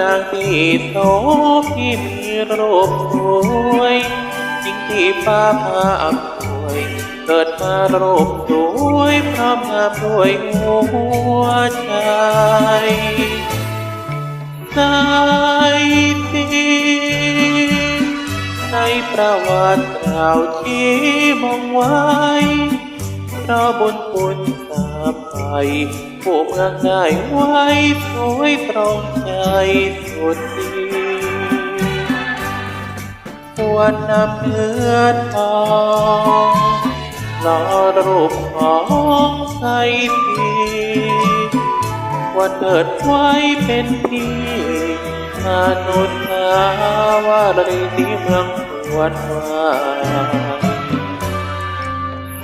นางที่โตที่มีรูปสวยยิ่งที่ฟ้าพาอำนวย เกิดมารูปสวยพร้อมงามด้วยหัวใจใจที่ในประวัติกล่าวชี้มองไว้เพราะบุญคุณ ผู้เมืองได้ไว้สวยตรงใจสุดดีควรนำเนื้อทองหล่อรูปของใส่ทีวันเกิดไว้เป็นที่มนุษย์นาวารีที่เมืองควรว่า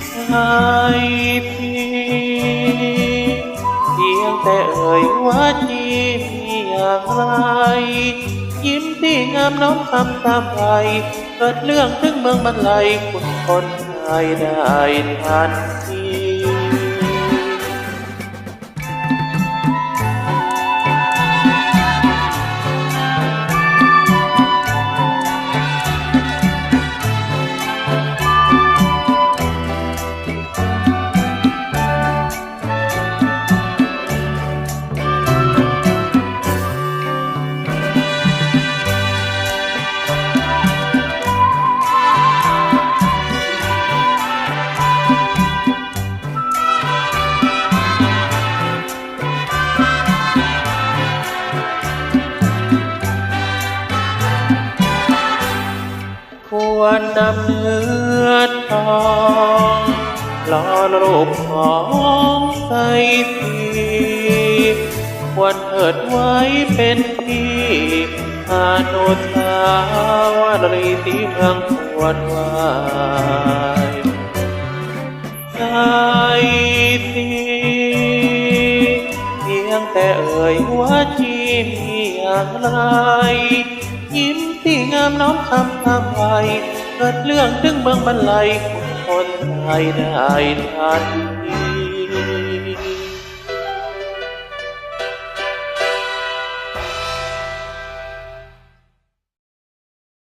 ใช่พี่เพียง แต่เอ่ยว่าจีมีอย่างไร ยิ้มที่งามน้องคำตามไปเกิดเรื่องถึงเมืองบรรลัยคุณคนไายได้ทันที วรนำเนื้อทองหล่อรูปของใสทีควรเถิดไว้เป็นที่อานุสาวรีย์ที่เมืองควรไหวใสทีเพียงแต่เอ่ยว่าจีมีอย่างไร ยิ้มที่งามน้อมคำทำไว้เกิดเรื่องถึงเมืองบรรลัยคนไทยได้ทันที